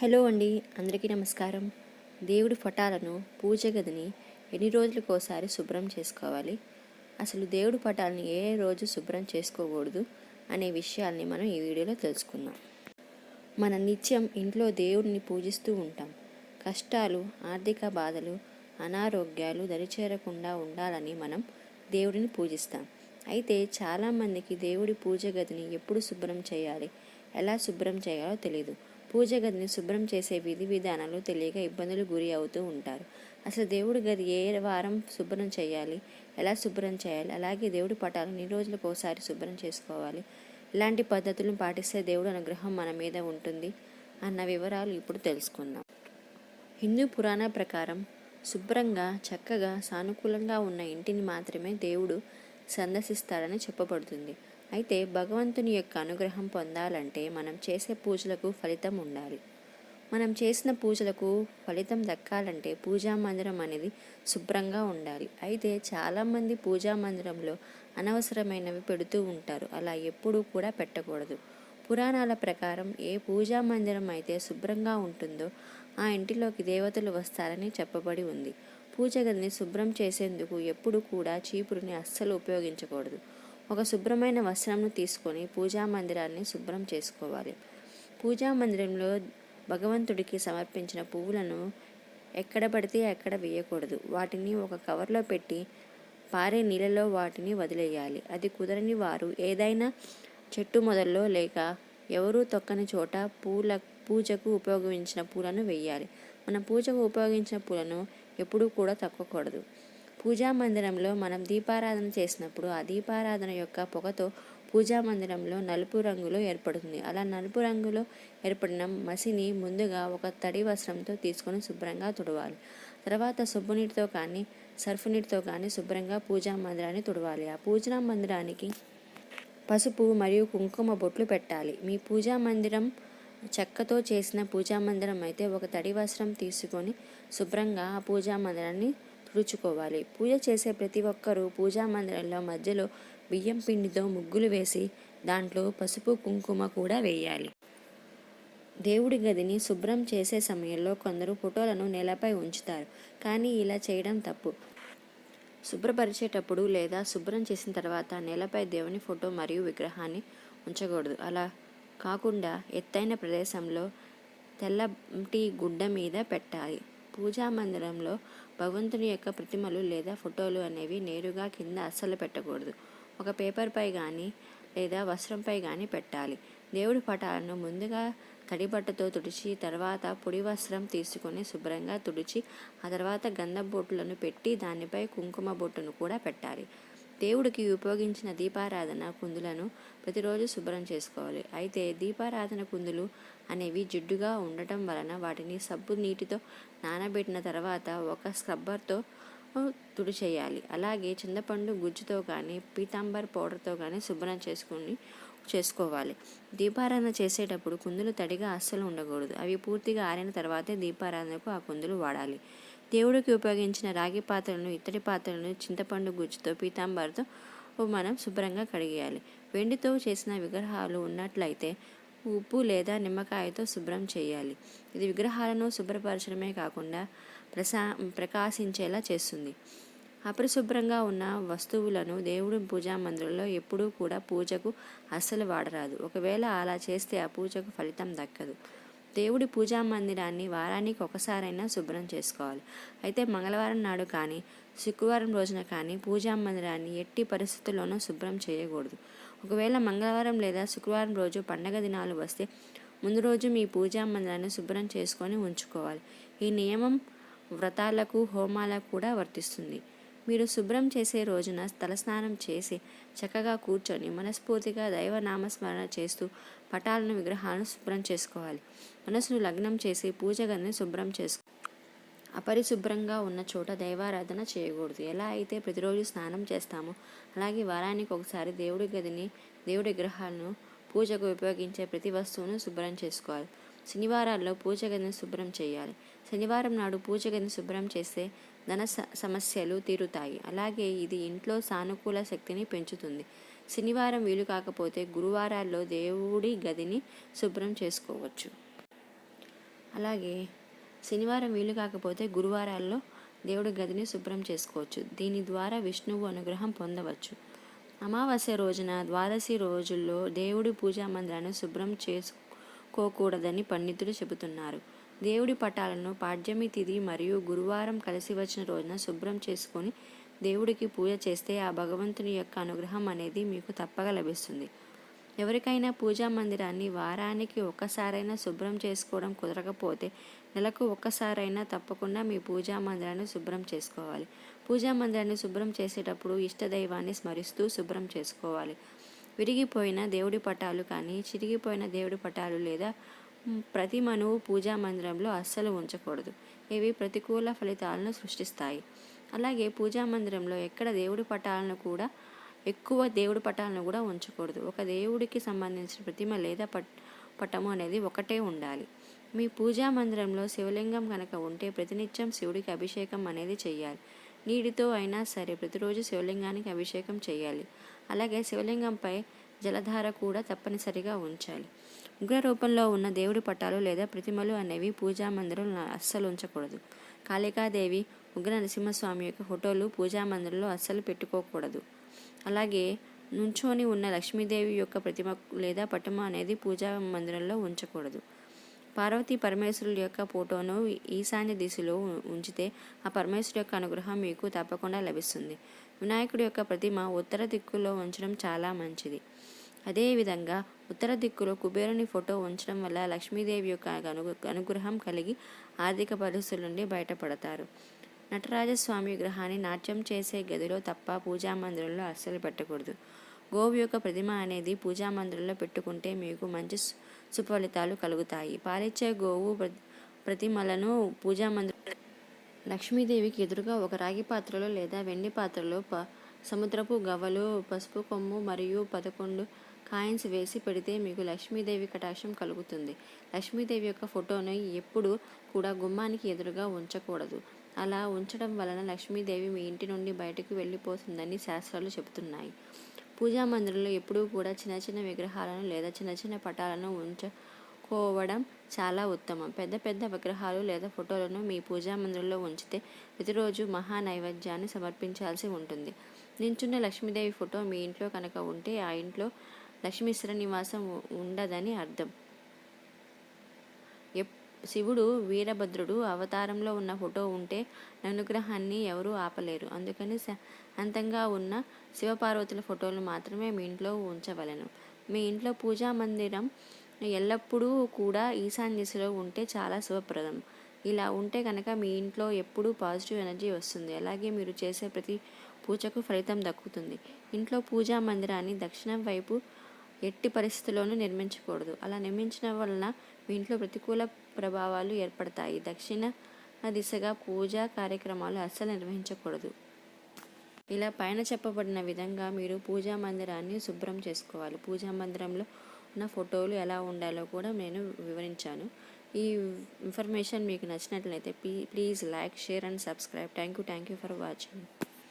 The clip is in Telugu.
హలో అండి అందరికీ నమస్కారం. దేవుడి పటాలను పూజ గదిని ఎన్ని రోజులకోసారి శుభ్రం చేసుకోవాలి? అసలు దేవుడి పటాలని ఏ రోజు శుభ్రం చేసుకోకూడదు అనే విషయాల్ని మనం ఈ వీడియోలో తెలుసుకుందాం. మన నిత్యం ఇంట్లో దేవుడిని పూజిస్తూ ఉంటాం. కష్టాలు ఆర్థిక బాధలు అనారోగ్యాలు దరిచేరకుండా ఉండాలని మనం దేవుడిని పూజిస్తాం. అయితే చాలామందికి దేవుడి పూజ గదిని ఎప్పుడు శుభ్రం చేయాలి ఎలా శుభ్రం చేయాలో తెలియదు పూజ గదిని శుభ్రం చేసే విధి విధానాలు తెలియక ఇబ్బందులు గురి అవుతూ ఉంటారు. అసలు దేవుడి గది ఏ వారం శుభ్రం చేయాలి? ఎలా శుభ్రం చేయాలి? అలాగే దేవుడి పటాలను ఎన్ని రోజులకు ఒకసారి శుభ్రం చేసుకోవాలి? ఇలాంటి పద్ధతులను పాటిస్తే దేవుడు అనుగ్రహం మన మీద ఉంటుంది అన్న వివరాలు ఇప్పుడు తెలుసుకుందాం. హిందూ పురాణ ప్రకారం శుభ్రంగా చక్కగా సానుకూలంగా ఉన్న ఇంటిని మాత్రమే దేవుడు సందర్శిస్తాడని చెప్పబడుతుంది. అయితే భగవంతుని యొక్క అనుగ్రహం పొందాలంటే మనం చేసే పూజలకు ఫలితం ఉండాలి. మనం చేసిన పూజలకు ఫలితం దక్కాలంటే పూజా మందిరం అనేది శుభ్రంగా ఉండాలి. అయితే చాలామంది పూజా మందిరంలో అనవసరమైనవి పెడుతూ ఉంటారు. అలా ఎప్పుడూ కూడా పెట్టకూడదు. పురాణాల ప్రకారం ఏ పూజా మందిరం అయితే శుభ్రంగా ఉంటుందో ఆ ఇంటిలోకి దేవతలు వస్తారని చెప్పబడి ఉంది. పూజ గదిని శుభ్రం చేసేందుకు ఎప్పుడు కూడా చీపురుని అస్సలు ఉపయోగించకూడదు. ఒక శుభ్రమైన వస్త్రంను తీసుకొని పూజా మందిరాన్ని శుభ్రం చేసుకోవాలి. పూజా మందిరంలో భగవంతుడికి సమర్పించిన పువ్వులను ఎక్కడ పడితే అక్కడ వేయకూడదు. వాటిని ఒక కవర్లో పెట్టి పారే నీళ్ళలో వాటిని వదిలేయాలి. అది కుదరని వారు ఏదైనా చెట్టు మొదల్లో లేక ఎవరూ తొక్కని చోట పూల పూజకు ఉపయోగించిన పూలను వేయాలి. మన పూజకు ఉపయోగించిన పూలను ఎప్పుడూ కూడా తక్కకూడదు. పూజా మందిరంలో మనం దీపారాధన చేసినప్పుడు ఆ దీపారాధన యొక్క పొగతో పూజా మందిరంలో నలుపు రంగులో ఏర్పడుతుంది. అలా నలుపు రంగులో ఏర్పడిన మసిని ముందుగా ఒక తడి వస్త్రంతో తీసుకొని శుభ్రంగా తుడవాలి. తర్వాత సబ్బు నీటితో కానీ సర్ఫ్ నీటితో కానీ శుభ్రంగా పూజా మందిరాన్ని తుడవాలి. ఆ పూజా మందిరానికి పసుపు మరియు కుంకుమ బొట్లు పెట్టాలి. మీ పూజా మందిరం చెక్కతో చేసిన పూజా మందిరం అయితే ఒక తడి వస్త్రం తీసుకొని శుభ్రంగా ఆ పూజా మందిరాన్ని రుచుకోవాలి పూజ చేసే ప్రతి ఒక్కరూ పూజా మందిరంలో మధ్యలో బియ్యం పిండితో ముగ్గులు వేసి దాంట్లో పసుపు కుంకుమ కూడా వేయాలి. దేవుడి గదిని శుభ్రం చేసే సమయంలో కొందరు ఫోటోలను నేలపై ఉంచుతారు. కానీ ఇలా చేయడం తప్పు. శుభ్రపరిచేటప్పుడు లేదా శుభ్రం చేసిన తర్వాత నేలపై దేవుని ఫోటో మరియు విగ్రహాన్ని ఉంచకూడదు. అలా కాకుండా ఎత్తైన ప్రదేశంలో తెల్లటి గుడ్డ మీద పెట్టాలి. పూజా మందిరంలో భగవంతుని యొక్క ప్రతిమలు లేదా ఫోటోలు అనేవి నేరుగా కింద అస్సలు పెట్టకూడదు. ఒక పేపర్పై కానీ లేదా వస్త్రంపై కానీ పెట్టాలి. దేవుడి పటాలను ముందుగా తడిబట్టతో తుడిచి తర్వాత పొడి వస్త్రం తీసుకొని శుభ్రంగా తుడిచి ఆ తర్వాత గంధం బొట్టులను పెట్టి దానిపై కుంకుమ బొట్టును కూడా పెట్టాలి. దేవుడికి ఉపయోగించిన దీపారాధన కుందులను ప్రతిరోజు శుభ్రం చేసుకోవాలి. అయితే దీపారాధన కుందులు అనేవి జిడ్డుగా ఉండటం వలన వాటిని సబ్బు నీటితో నానబెట్టిన తర్వాత ఒక స్క్రబ్బర్తో తుడిచేయాలి. అలాగే చింతపండు గుజ్జుతో కానీ పీతాంబర్ పౌడర్తో కానీ శుభ్రం చేసుకుని చేసుకోవాలి. దీపారాధన చేసేటప్పుడు కుందులు తడిగా అస్సలు ఉండకూడదు. అవి పూర్తిగా ఆరిన తర్వాతే దీపారాధనకు ఆ కుందులు వాడాలి. దేవుడికి ఉపయోగించిన రాగి పాత్రలను ఇత్తడి పాత్రలను చింతపండు గుజ్జుతో పీతాంబర్తో మనం శుభ్రంగా కడిగేయాలి. వెండితో చేసిన విగ్రహాలు ఉన్నట్లయితే ఉప్పు లేదా నిమ్మకాయతో శుభ్రం చేయాలి. ఇది విగ్రహాలను శుభ్రపరచడమే కాకుండా ప్రసా ప్రకాశించేలా చేస్తుంది. అపరిశుభ్రంగా ఉన్న వస్తువులను దేవుడి పూజా మందిరంలో ఎప్పుడూ కూడా పూజకు అస్సలు వాడరాదు. ఒకవేళ అలా చేస్తే ఆ పూజకు ఫలితం దక్కదు. దేవుడి పూజా మందిరాన్ని వారానికి ఒకసారైనా శుభ్రం చేసుకోవాలి. అయితే మంగళవారం నాడు కానీ శుక్రవారం రోజున కానీ పూజా మందిరాన్ని ఎట్టి పరిస్థితుల్లోనూ శుభ్రం చేయకూడదు. ఒకవేళ మంగళవారం లేదా శుక్రవారం రోజు పండగ దినాలు వస్తే ముందు రోజు మీ పూజా మందిరాన్ని శుభ్రం చేసుకొని ఉంచుకోవాలి. ఈ నియమం వ్రతాలకు హోమాలకు కూడా వర్తిస్తుంది. మీరు శుభ్రం చేసే రోజున తలస్నానం చేసి చక్కగా కూర్చొని మనస్ఫూర్తిగా దైవ నామస్మరణ చేస్తూ పటాలను విగ్రహాలను శుభ్రం చేసుకోవాలి. మనసును లగ్నం చేసి పూజ గదిని శుభ్రం చేసుకో అపరిశుభ్రంగా ఉన్న చోట దైవారాధన చేయకూడదు. ఎలా అయితే ప్రతిరోజు స్నానం చేస్తామో అలాగే వారానికి ఒకసారి దేవుడి గదిని దేవుడి విగ్రహాలను పూజకు ఉపయోగించే ప్రతి వస్తువును శుభ్రం చేసుకోవాలి. శనివారాల్లో పూజ గదిని శుభ్రం చేయాలి. శనివారం నాడు పూజ గదిని శుభ్రం చేస్తే ధన సమస్యలు తీరుతాయి. అలాగే ఇది ఇంట్లో సానుకూల శక్తిని పెంచుతుంది. శనివారం వీలు కాకపోతే గురువారాల్లో దేవుడి గదిని శుభ్రం చేసుకోవచ్చు. అలాగే శనివారం వీలు కాకపోతే గురువారాల్లో దేవుడి గదిని శుభ్రం చేసుకోవచ్చు. దీని ద్వారా విష్ణువు అనుగ్రహం పొందవచ్చు. అమావాస్య రోజున ద్వాదశి రోజుల్లో దేవుడి పూజా మందిరాన్ని శుభ్రం చేసుకోకూడదని పండితులు చెబుతున్నారు. దేవుడి పటాలను పాడ్యమి తిథి మరియు గురువారం కలిసి వచ్చిన రోజున శుభ్రం చేసుకొని దేవుడికి పూజ చేస్తే ఆ భగవంతుని యొక్క అనుగ్రహం అనేది మీకు తప్పక లభిస్తుంది. ఎవరికైనా పూజా మందిరాన్ని వారానికి ఒక్కసారైనా శుభ్రం చేసుకోవడం కుదరకపోతే నెలకు ఒక్కసారైనా తప్పకుండా మీ పూజా మందిరాన్ని శుభ్రం చేసుకోవాలి. పూజా మందిరాన్ని శుభ్రం చేసేటప్పుడు ఇష్టదైవాన్ని స్మరిస్తూ శుభ్రం చేసుకోవాలి. విరిగిపోయిన దేవుడి పటాలు కానీ చిరిగిపోయిన దేవుడి పటాలు లేదా ప్రతిమను పూజా మందిరంలో అస్సలు ఉంచకూడదు. ఇవి ప్రతికూల ఫలితాలను సృష్టిస్తాయి. అలాగే పూజా మందిరంలో ఎక్కడ దేవుడి పటాలను కూడా ఎక్కువ దేవుడి పటాలను కూడా ఉంచకూడదు. ఒక దేవుడికి సంబంధించిన ప్రతిమ లేదా పట్ పటము అనేది ఒకటే ఉండాలి. మీ పూజా మందిరంలో శివలింగం కనుక ఉంటే ప్రతినిత్యం శివుడికి అభిషేకం అనేది చేయాలి నీటితో అయినా సరే ప్రతిరోజు శివలింగానికి అభిషేకం చేయాలి అలాగే శివలింగంపై జలధార కూడా తప్పనిసరిగా ఉంచాలి. ఉగ్ర రూపంలో ఉన్న దేవుడి పటాలు లేదా ప్రతిమలు అనేవి పూజా మందిరం అస్సలు ఉంచకూడదు. కాళికాదేవి ఉగ్ర నరసింహస్వామి యొక్క ఫోటోలు పూజా మందిరంలో అస్సలు పెట్టుకోకూడదు. అలాగే నుంచొని ఉన్న లక్ష్మీదేవి యొక్క ప్రతిమ లేదా పటమ అనేది పూజా మందిరంలో ఉంచకూడదు. పార్వతీ పరమేశ్వరుల యొక్క ఫోటోను ఈశాన్య దిశలో ఉంచితే ఆ పరమేశ్వరు యొక్క అనుగ్రహం మీకు తప్పకుండా లభిస్తుంది. వినాయకుడి యొక్క ప్రతిమ ఉత్తర దిక్కులో ఉంచడం చాలా మంచిది. అదేవిధంగా ఉత్తర దిక్కులో కుబేరుని ఫోటో ఉంచడం వల్ల లక్ష్మీదేవి యొక్క అను అనుగ్రహం కలిగి ఆర్థిక పరిస్థితుల నుండి బయటపడతారు. నటరాజస్వామి విగ్రహాన్ని నాట్యం చేసే గదిలో తప్ప పూజా మందిరంలో అస్సలు పెట్టకూడదు. గోవు యొక్క ప్రతిమ అనేది పూజా మందిరంలో పెట్టుకుంటే మీకు మంచి సుఫలితాలు కలుగుతాయి. పాలిచ్చే గోవు ప్రతిమలను పూజా మందిరం లక్ష్మీదేవికి ఎదురుగా ఒక రాగి పాత్రలో లేదా వెండి పాత్రలో ప సముద్రపు గవ్వలు పసుపు కొమ్ము మరియు పదకొండు కాయిన్స్ వేసి పెడితే మీకు లక్ష్మీదేవి కటాక్షం కలుగుతుంది. లక్ష్మీదేవి యొక్క ఫోటోను ఎప్పుడు కూడా గుమ్మానికి ఎదురుగా ఉంచకూడదు. అలా ఉంచడం వలన లక్ష్మీదేవి మీ ఇంటి నుండి బయటకు వెళ్ళిపోతుందని శాస్త్రాలు చెబుతున్నాయి. పూజా మందిరంలో ఎప్పుడూ కూడా చిన్న చిన్న విగ్రహాలను లేదా చిన్న చిన్న పటాలను ఉంచుకోవడం చాలా ఉత్తమం. పెద్ద పెద్ద విగ్రహాలు లేదా ఫోటోలను మీ పూజా మందిరంలో ఉంచితే ప్రతిరోజు మహా నైవేద్యాన్ని సమర్పించాల్సి ఉంటుంది. నించున్న లక్ష్మీదేవి ఫోటో మీ ఇంట్లో కనుక ఉంటే ఆ ఇంట్లో లక్ష్మీశ్వర నివాసం ఉండదని అర్థం. శివుడు వీరభద్రుడు అవతారంలో ఉన్న ఫోటో ఉంటే అనుగ్రహాన్ని ఎవరూ ఆపలేరు. అందుకని అంతంగా ఉన్న శివపార్వతుల ఫోటోలు మాత్రమే మీ ఇంట్లో ఉంచవలను. మీ ఇంట్లో పూజా మందిరం ఎల్లప్పుడూ కూడా ఈశాన్య దిశలో ఉంటే చాలా శుభప్రదం. ఇలా ఉంటే కనుక మీ ఇంట్లో ఎప్పుడూ పాజిటివ్ ఎనర్జీ వస్తుంది. అలాగే మీరు చేసే ప్రతి పూజకు ఫలితం దక్కుతుంది. ఇంట్లో పూజా మందిరాన్ని దక్షిణం వైపు ఎట్టి పరిస్థితుల్లోనూ నిర్మించకూడదు. అలా నిర్మించడం వలన మీ ఇంట్లో ప్రతికూల ప్రభావాలు ఏర్పడతాయి. దక్షిణ దిశగా పూజా కార్యక్రమాలు అస్సలు నిర్వహించకూడదు. ఇలా పైన చెప్పబడిన విధంగా మీరు పూజా మందిరాన్ని శుభ్రం చేసుకోవాలి. పూజా మందిరంలో ఉన్న ఫోటోలు ఎలా ఉండాలో కూడా నేను వివరించాను. ఈ ఇన్ఫర్మేషన్ మీకు నచ్చినట్లయితే please like share and subscribe. Thank you thank you for watching.